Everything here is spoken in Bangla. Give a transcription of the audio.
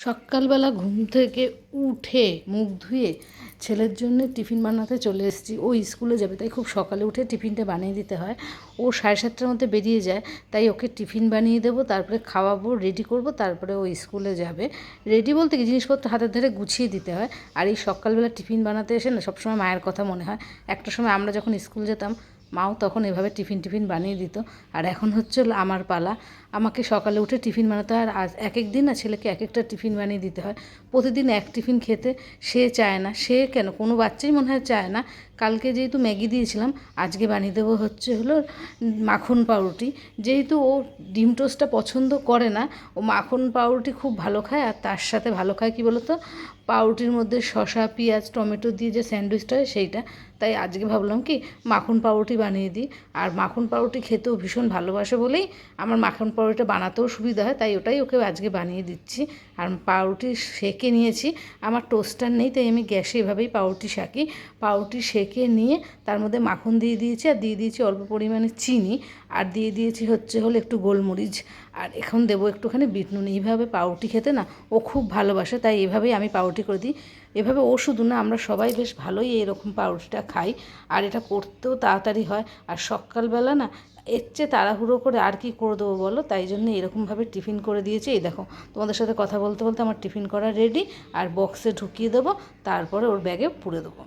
সকালবেলা ঘুম থেকে উঠে মুখ ধুয়ে ছেলের জন্য টিফিন বানাতে চলে এসেছি। ও স্কুলে যাবে, তাই খুব সকালে উঠে টিফিনটা বানিয়ে দিতে হয়। ও সাড়ে সাতটার মধ্যে বেরিয়ে যায়, তাই ওকে টিফিন বানিয়ে দেবো, তারপরে খাওয়াবো রেডি করব, তারপরে ও স্কুলে যাবে। রেডি বলতে কি, জিনিসপত্র হাতের ধারে গুছিয়ে দিতে হয়। আর এই সকালবেলা টিফিন বানাতে এসে না সবসময় মায়ের কথা মনে হয়। একটা সময় আমরা যখন স্কুল যেতাম মাও তখন এভাবে টিফিন টিফিন বানিয়ে দিত। আর এখন হচ্ছে আমার পালা। আমাকে সকালে উঠে টিফিন বানাতে হয়। আর এক এক দিন না ছেলেকে এক একটা টিফিন বানিয়ে দিতে হয়। প্রতিদিন এক টিফিন খেতে সে চায় না। সে কেন? কোনো বাচ্চাই মনে হয় চায় না। কালকে যেহেতু ম্যাগি দিয়েছিলাম, আজকে বানিয়ে দেবো হচ্ছে হলো মাখন পাউরুটি। যেহেতু ও ডিম টোস্টটা পছন্দ করে না, ও মাখন পাউরুটি খুব ভালো খায় আর তার সাথে ভালো খায় কি বলতো? পাউরুটির মধ্যে শসা, পেঁয়াজ, টমেটো দিয়ে যে স্যান্ডউইচটা হয় সেইটা। তাই আজকে ভাবলাম কি মাখন পাউরুটি বানিয়ে দিই। আর মাখন পাউরুটি খেতেও ভীষণ ভালোবাসে বলেই আমার মাখন পাউরুটিটা বানাতেও সুবিধা হয়, তাই ওটাই ওকে আজকে বানিয়ে দিচ্ছি। আর পাউরুটি সেকে নিয়েছি, আমার টোস্টার নেই, তাই আমি গ্যাসে এভাবেই পাউরুটি শাকি পাউরুটি সেকে নিয়ে তার মধ্যে মাখন দিয়ে দিয়েছি আর দিয়ে দিয়েছি অল্প পরিমাণে চিনি আর দিয়ে দিয়েছি হচ্ছে হলো একটু গোলমরিচ। আর এখন দেবো একটুখানি বিট নুন। এইভাবে পাউরুটি খেতে না ও খুব ভালোবাসে, তাই এভাবেই আমি পাউরুটি করে দিই। এভাবে ও শুধু না, আমরা সবাই বেশ ভালোই এরকম পাউরুটিটা খাই। আর এটা করতেও তাড়াতাড়ি হয়। আর সকালবেলা না এর চেয়ে তাড়াহুড়ো করে আর কি করে দেবো বলো? তাই জন্য এরকমভাবে টিফিন করে দিয়েছি। এই দেখো, তোমাদের সাথে কথা বলতে বলতে আমার টিফিন করা রেডি আর বক্সে ঢুকিয়ে দেবো। তারপরে ওর ব্যাগে পুরে দেবো।